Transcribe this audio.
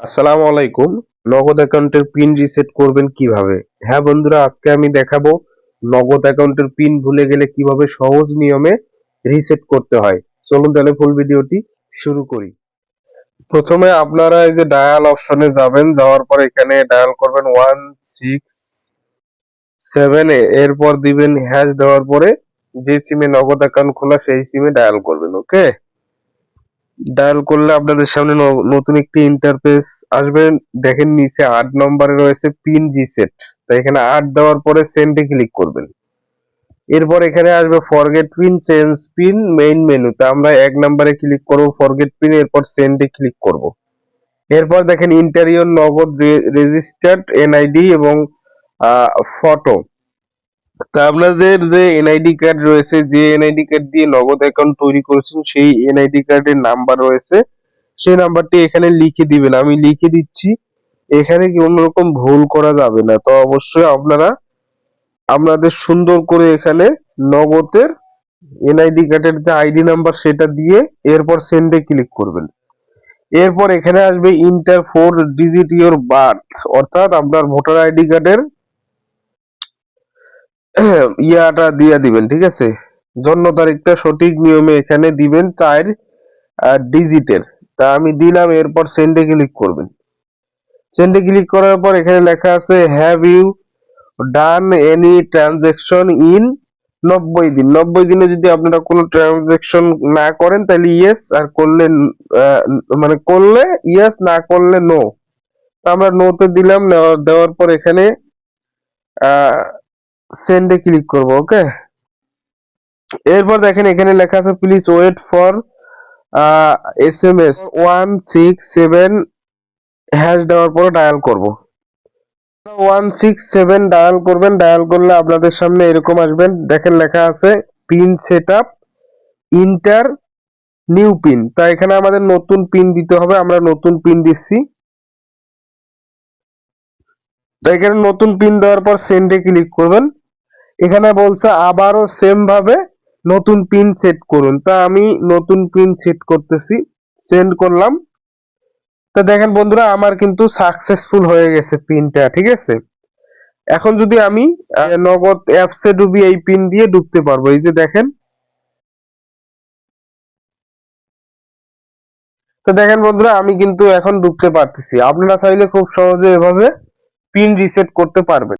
আসসালামু আলাইকুম। নগদ অ্যাকাউন্টের পিন রিসেট করবেন কীভাবে? হ্যাঁ বন্ধুরা, আজকে আমি দেখাবো নগদ অ্যাকাউন্টের পিন ভুলে গেলে কীভাবে সহজ নিয়মে রিসেট করতে হয়। চলুন তাহলে ফুল ভিডিওটি শুরু করি। প্রথমে আপনারা এই যে ডায়াল অপশনে যাবেন, যাওয়ার পর এখানে ডায়াল করবেন ওয়ান সিক্স সেভেন এরপর দিবেন হ্যাশ দেওয়ার পরে যে সিমে নগদ অ্যাকাউন্ট খোলা, সেই সিমে ডায়াল করবেন ওকে ডায়াল করলে আপনাদের সামনে নতুন একটি ইন্টারফেস আসবে। দেখেন নিচে আট নম্বরে রয়েছে পিন রিসেট তো এখানে আট দেওয়ার পরে সেন্ডে ক্লিক করবেন। এরপর এখানে আসবে forget pin change pin main মেনুতে আমরা এক নম্বরে ক্লিক করব ফরগেট পিন এরপর সেন্ডে ক্লিক করব। এরপর দেখেন ইন্টারিয়র নগদ রেজিস্টার্ড এনআইডি এবং ফটো তা আপনাদের যে এনআইডি কার্ড রয়েছে, যে এনআইডি কার্ড দিয়ে নগদ অ্যাকাউন্ট তৈরি করেছেন, সেই এনআইডি কার্ডের নাম্বার রয়েছে। সেই নাম্বারটি এখানে লিখে দিবেন। আমি লিখে দিচ্ছি। এখানে কি রকম ভুল করা যাবে না? তো অবশ্যই আপনারা, আপনাদের সুন্দর করে এখানে নগদের এনআইডি কার্ডের যে আইডি নাম্বার সেটা দিয়ে এরপর সেন্ডে ক্লিক করবেন। এরপর এখানে আসবে enter four digit your birth অর্থাৎ আপনার ভোটার আইডি কার্ডের ইয়াটা দিয়ে দিবেন, ঠিক আছে? জন্ম তারিখটা সঠিক নিয়মে এখানে দিবেন চার ডিজিটের। তা আমি দিলাম, এরপর সেন্ডে ক্লিক করবেন। সেন্ডে ক্লিক করার পর এখানে লেখা আছে have you done any transaction in নব্বই দিন? নব্বই দিনে যদি আপনারা কোনো ট্রানজেকশন না করেন, তাহলে ইয়েস আর করলে মানে করলে ইয়েস না করলে নো আমরা নোতে দিলাম দেওয়ার পর এখানে সেন্ডে ক্লিক করব ওকে এরপর দেখেন এখানে লেখা আছে please wait for S M S one six seven hash দেওয়ার পরে ডায়াল করব। ওয়ান সিক্স সেভেন ডায়াল করবেন ডায়াল করলে আপনাদের সামনে এরকম আসবেন। দেখেন লেখা আছে pin set up enter new pin তা এখানে আমাদের নতুন পিন দিতে হবে, আমরা নতুন পিন দিচ্ছি। তো এখানে নতুন পিন দেওয়ার পর সেন্ডে ক্লিক করবেন। এখানে বলছে আবারও সেম ভাবে নতুন পিন সেট করুন। তা আমি নতুন পিন সেট করতেছি সেন্ড করলাম। তা দেখেন বন্ধুরা, আমার কিন্তু সাকসেসফুল হয়ে গেছে পিনটা ঠিক আছে? এখন যদি আমি নগদ অ্যাপসে ডুবি এই পিন দিয়ে ডুবতে পারব। এই যে দেখেন। তো দেখেন বন্ধুরা, আমি কিন্তু এখন ডুবতে পারতেছি। আপনারা চাইলে খুব সহজে এভাবে পিন রিসেট করতে পারবেন।